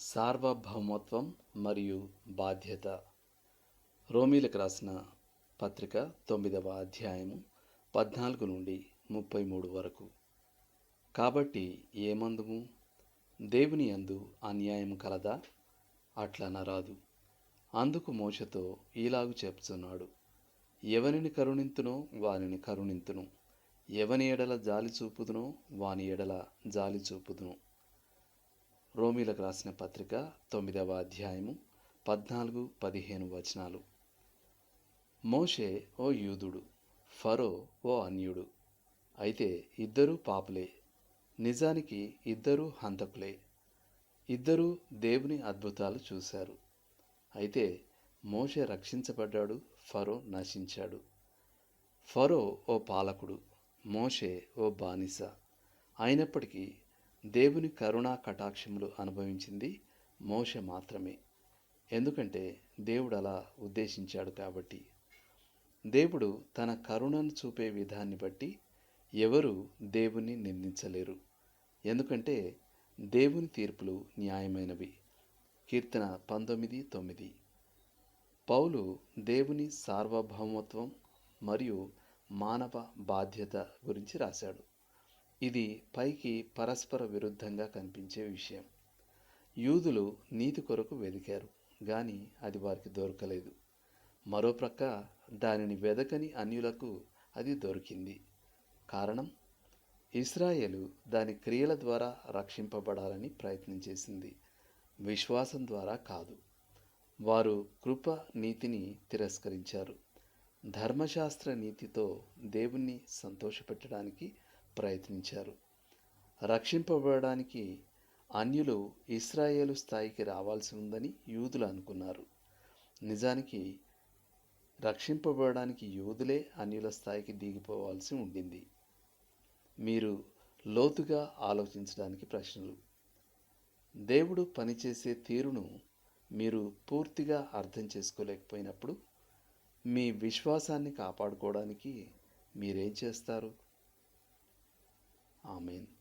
సార్వభౌమత్వం మరియు బాధ్యత. రోమీలకు రాసిన పత్రిక తొమ్మిదవ అధ్యాయము పద్నాలుగు నుండి ముప్పై మూడు వరకు. కాబట్టి ఏమందుము? దేవుని అందు అన్యాయం కలదా? అట్లా నరాదు అందుకు మోషతో ఇలాగు చెప్తున్నాడు. ఎవనిని కరుణింతునో వానిని కరుణింతును. ఎవని ఎడల జాలి చూపుదునో వాని ఎడల జాలి చూపుదును. రోమిలకు రాసిన పత్రిక తొమ్మిదవ అధ్యాయము పద్నాలుగు పదిహేను వచనాలు. మోషే ఓ యూదుడు ఫరో ఓ అన్యుడు అయితే ఇద్దరూ పాపులే. నిజానికి ఇద్దరూ హంతకులే. ఇద్దరూ దేవుని అద్భుతాలు చూశారు. అయితే మోషే రక్షించబడ్డాడు ఫరో నశించాడు. ఫరో ఓ పాలకుడు మోషే ఓ బానిస. అయినప్పటికీ దేవుని కరుణా కటాక్షములు అనుభవించింది మోష మాత్రమే. ఎందుకంటే దేవుడు అలా ఉద్దేశించాడు కాబట్టి. దేవుడు తన కరుణను చూపే విధాన్ని బట్టి ఎవరు దేవుని నిందించలేరు. ఎందుకంటే దేవుని తీర్పులు న్యాయమైనవి. కీర్తన పంతొమ్మిది తొమ్మిది. పౌలు దేవుని సార్వభౌమత్వం మరియు మానవ బాధ్యత గురించి రాశాడు. ఇది పైకి పరస్పర విరుద్ధంగా కనిపించే విషయం. యూదులు నీతి కొరకు వెదికారు కానీ అది వారికి దొరకలేదు. మరోప్రక్క దానిని వెదకని అన్యులకు అది దొరికింది. కారణం? ఇస్రాయేలు దాని క్రియల ద్వారా రక్షింపబడాలని ప్రయత్నం చేసింది. విశ్వాసం ద్వారా కాదు. వారు కృప నీతిని తిరస్కరించారు. ధర్మశాస్త్ర నీతితో దేవుణ్ణి సంతోషపెట్టడానికి ప్రయత్నించారు. రక్షింపబడడానికి అన్యులు ఇస్రాయేలు స్థాయికి రావాల్సి ఉందని యూదులు అనుకున్నారు. నిజానికి రక్షింపబడడానికి యూదులే అన్యుల స్థాయికి దిగిపోవాల్సి ఉండింది. మీరు లోతుగా ఆలోచించడానికి ప్రశ్నలు. దేవుడు పనిచేసే తీరును మీరు పూర్తిగా అర్థం చేసుకోలేకపోయినప్పుడు మీ విశ్వాసాన్ని కాపాడుకోవడానికి మీరేం చేస్తారు? Amen.